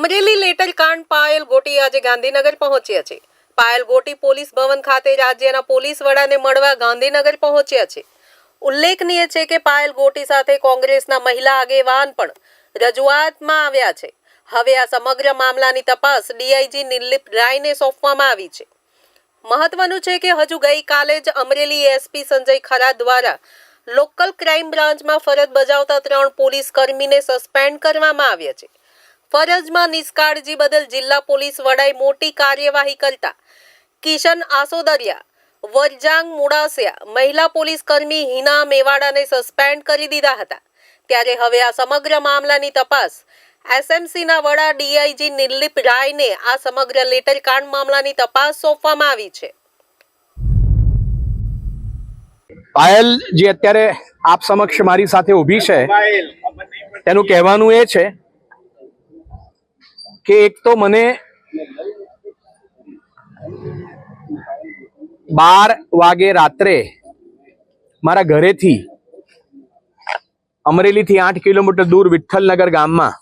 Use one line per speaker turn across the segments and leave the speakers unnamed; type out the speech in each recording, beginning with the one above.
Amreli letter કાંડ પાયલ ગોટી આજે ગાંધીનગર પહોંચ્યા છે. પાયલ ગોટી પોલીસ ભવન ખાતે રાજ્યના પોલીસ વડાને મળવા ગાંધીનગર પહોંચ્યા છે. ઉલ્લેખનીય છે કે પાયલ ગોટી સાથે કોંગ્રેસના મહિલા આગેવાન પણ રજૂઆતમાં આવ્યા છે. હવે આ સમગ્ર મામલાની તપાસ ડીઆઈજી નિર્લિપ રાયને સોંપવામાં આવી છે. મહત્વનું છે કે હજુ ગઈકાલે જ અમરેલી એસપી સંજય ખરા દ્વારા લોકલ ક્રાઇમ બ્રાન્ચમાં ફરજ બજાવતા ત્રણ પોલીસ કર્મીને સસ્પેન્ડ કરવામાં આવ્યા છે. ફરજમાં નિષ્કાળજી બદલ જિલ્લા પોલીસ વડાએ મોટી કાર્યવાહી કરતા કિશન આસોદરિયા, વરજાંગ મુડાસિયા, મહિલા પોલીસ કર્મી હિના મેવાડાને સસ્પેન્ડ કરી દીધા હતા. ત્યારે હવે આ સમગ્ર મામલાની તપાસ એસએમસીના વડા ડીઆઈજી નિર્લિપ રાયને આ સમગ્ર લેટર કાંડ મામલાની તપાસ સોંપવામાં આવી છે.
પાયલ જે અત્યારે આપ સમક્ષ મારી સાથે ઊભી છે, તેનું કહેવાનું એ છે કે એક તો મને બાર વાગે રાત્રે મારા ઘરેથી અમરેલીથી આઠ કિલોમીટર દૂર વિઠ્ઠલનગર ગામમાં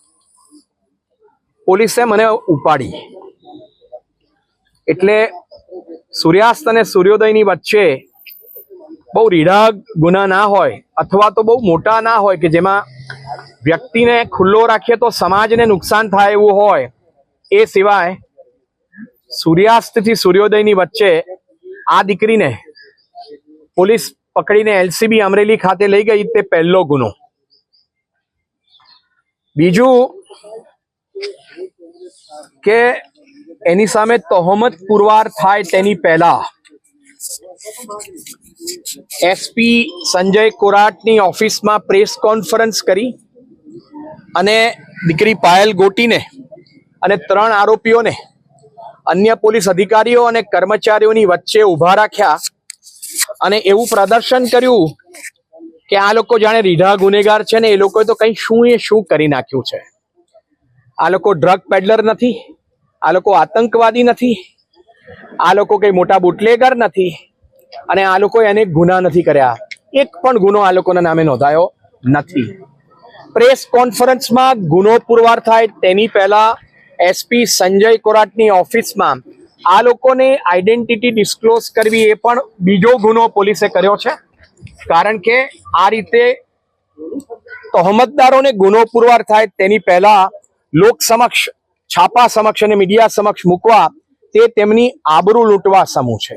પોલીસે મને ઉપાડી. એટલે સૂર્યાસ્ત અને સૂર્યોદયની વચ્ચે બહુ રીઢા ગુના ના હોય, અથવા તો બહુ મોટા ના હોય કે જેમાં વ્યક્તિને ખુલ્લો રાખીએ તો સમાજને નુકસાન થાય એવું હોય, એ સિવાય સૂર્યાસ્તથી સૂર્યોદયની વચ્ચે આ દીકરીને પોલીસ પકડીને એલસીબી અમરેલી ખાતે લઈ ગઈ તે પહેલો ગુનો. બીજું કે એની સામે તહોમત પુરવાર થાય તેની પહેલા એસપી સંજય કોરાટની ઓફિસમાં પ્રેસ કોન્ફરન્સ કરી અને દીકરી પાયલ ગોટીને અને ત્રણ આરોપીઓને અન્ય પોલીસ અધિકારીઓ અને કર્મચારીઓની વચ્ચે ઊભા રાખ્યા અને એવું પ્રદર્શન કર્યું કે આ લોકો જાણે રીઢા ગુનેગાર છે ને એ લોકોએ તો કંઈ શું એ શું કરી નાખ્યું છે. આ લોકો ડ્રગ પેડલર નથી, આ લોકો આતંકવાદી નથી, આ લોકો કંઈ મોટા બુટલેગર નથી અને આ લોકોએ એને ગુના નથી કર્યા. એક પણ ગુનો આ લોકોના નામે નોંધાયો નથી. પ્રેસ કોન્ફરન્સમાં ગુનો પુરવાર થાય તેની પહેલા એસપી સંજય કોરાટની ઓફિસમાં આ લોકોને આઈડેન્ટિટી ડિસ્ક્લોઝ કરવી એ પણ બીજો ગુનો પોલીસે કર્યો છે. કારણ કે આ રીતે તહોમતદારોને ગુનો પુરવાર થાય તેની પહેલા લોક સમક્ષ, છાપા સમક્ષ અને મીડિયા સમક્ષ મૂકવા તે તેમની આબરૂ લૂંટવા સમૂહ છે.